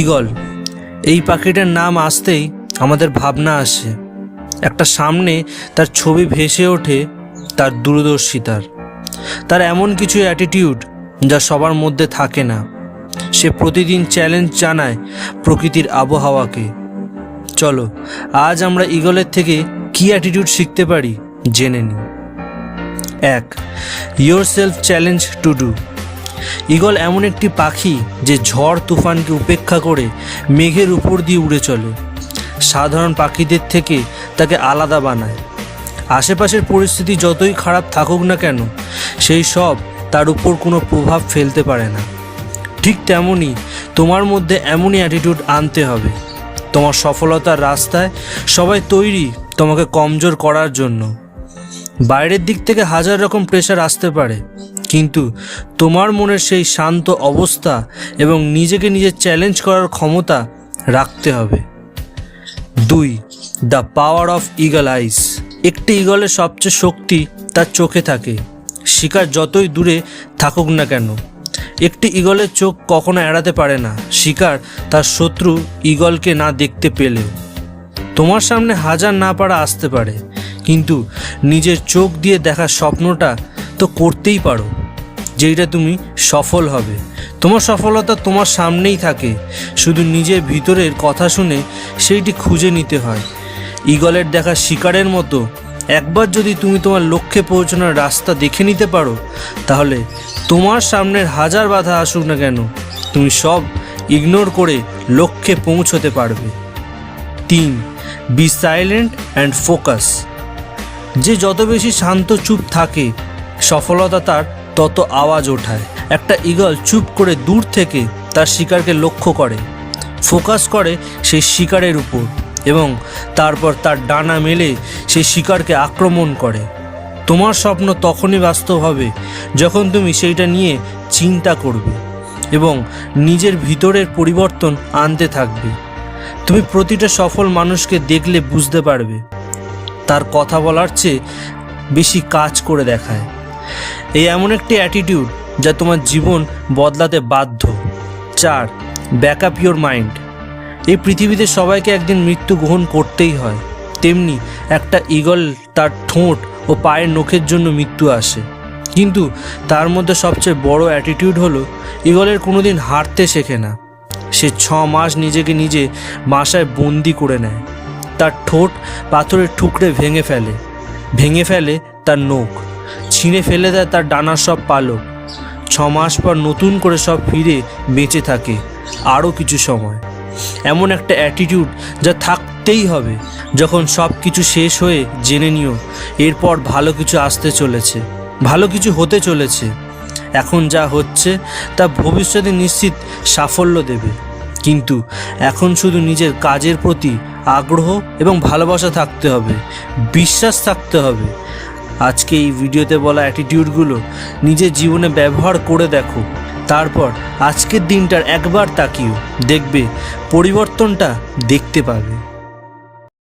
Eagle, এই পাখিটার নাম আসতেই আমাদের ভাবনা আসে। একটা সামনে তার ছবি ভেসে ওঠে তার দূরদর্শিতার তার। এমন কিছু অ্যাটিটিউড যা সবার মধ্যে থাকে না। সে প্রতিদিন চ্যালেঞ্জ জানায় প্রকৃতির আবহাওয়াকে। চলো, আজ আমরা ঈগলের থেকে কি অ্যাটিটিউড শিখতে পারি জেনে নিই। এক yourself challenge to do eagle এমন একটি পাখি যে ঝড় তুফানকে উপেক্ষা করে মেঘের উপর দিয়ে উড়ে চলে। সাধারণ পাখিদের থেকে তাকে আলাদা বানায়। আশেপাশের পরিস্থিতি যতই খারাপ থাকুক না কেন, সেই সব তার উপর কোনো প্রভাব ফেলতে পারে না। ঠিক তেমনই তোমার মধ্যে এমনই অ্যাটিটিউড আনতে হবে। তোমার সফলতার রাস্তায় সবাই তৈরি তোমাকে কমজোর করার জন্য। বাইরের দিক থেকে হাজার রকম প্রেশার আসতে পারে। কিন্তু তোমার মনের সেই শান্ত অবস্থা এবং নিজেকে নিজে চ্যালেঞ্জ করার ক্ষমতা রাখতে হবে। দুই the power of eagle eyes একটি ইগলের সবচেয়ে শক্তি তার চোখে থাকে। শিকার যতই দূরে থাকুক না কেন, একটি ইগলের চোখ কখনো এড়াতে পারে না। শিকার তার শত্রু ইগলকে না দেখতে পেলেও তোমার সামনে হাজার না পারা আসতে পারে, কিন্তু নিজের চোখ দিয়ে দেখা স্বপ্নটা তো করতেই পারো। যেইটা তুমি সফল হবে। তোমার সফলতা তোমার সামনেই থাকে। শুধু নিজের ভিতরের কথা শুনে সেইটি খুঁজে নিতে হয়। ঈগলের দেখা শিকারের মতো। একবার যদি তুমি তোমার লক্ষ্যে পৌঁছানোর রাস্তা দেখে নিতে পারো, তাহলে তোমার সামনের হাজার বাধা আসুক না কেন। তুমি সব ইগনোর করে লক্ষ্যে পৌঁছতে পারবে। তিন বি সাইলেন্ট অ্যান্ড ফোকাস যে যত বেশি শান্ত চুপ থাকে, সফলতা তার তত আওয়াজ ওঠায়। একটা ঈগল চুপ করে দূর থেকে তার শিকারকে লক্ষ্য করে। ফোকাস করে সেই শিকারের উপর এবং তারপর তার ডানা মেলে সেই শিকারকে আক্রমণ করে। তোমার স্বপ্ন তখনই বাস্তব হবে যখন তুমি সেইটা নিয়ে চিন্তা করবে এবং নিজের ভিতরের পরিবর্তন আনতে থাকবে। তুমি প্রতিটা সফল মানুষকে দেখলে বুঝতে পারবে। তার কথা বলার চেয়ে বেশি কাজ করে দেখায়। এই এমন একটি অ্যাটিটিউড যা তোমার জীবন বদলাতে বাধ্য। চার ব্যাকআপ ইয়োর মাইন্ড এই পৃথিবীতে সবাইকে একদিন মৃত্যু গ্রহণ করতেই হয়। তেমনি একটা ঈগল তার ঠোঁট ও পায়ের নখের জন্য মৃত্যু আসে। কিন্তু তার মধ্যে সবচেয়ে বড় অ্যাটিটিউড হলো ঈগলের কোনোদিন হারতে শেখে না। সে ছ মাস নিজেকে নিজে বাসায় বন্দি করে নেয়। তার ঠোঁট পাথরের ঠুকরে ভেঙে ফেলে। ভেঙে ফেলে তার নখ। ছিঁড়ে ফেলে দেয় তার ডানার সব পালক। ছ মাস পর নতুন করে সব ফিরে বেঁচে থাকে আরও কিছু সময়। এমন একটা অ্যাটিটিউড যা থাকতেই হবে, যখন সব কিছু শেষ হয়ে জেনে নিও, এরপর ভালো কিছু আসতে চলেছে, ভালো কিছু হতে চলেছে। এখন যা হচ্ছে তা ভবিষ্যতে নিশ্চিত সাফল্য দেবে। কিন্তু এখন শুধু নিজের কাজের প্রতি আগ্রহ এবং ভালোবাসা থাকতে হবে, বিশ্বাস থাকতে হবে। আজকে এই ভিডিওতে বলা অ্যাটিটিউডগুলো নিজের জীবনে ব্যবহার করে দেখো। তারপর আজকের দিনটার একবার তাকিও, দেখবে পরিবর্তনটা দেখতে পাবে।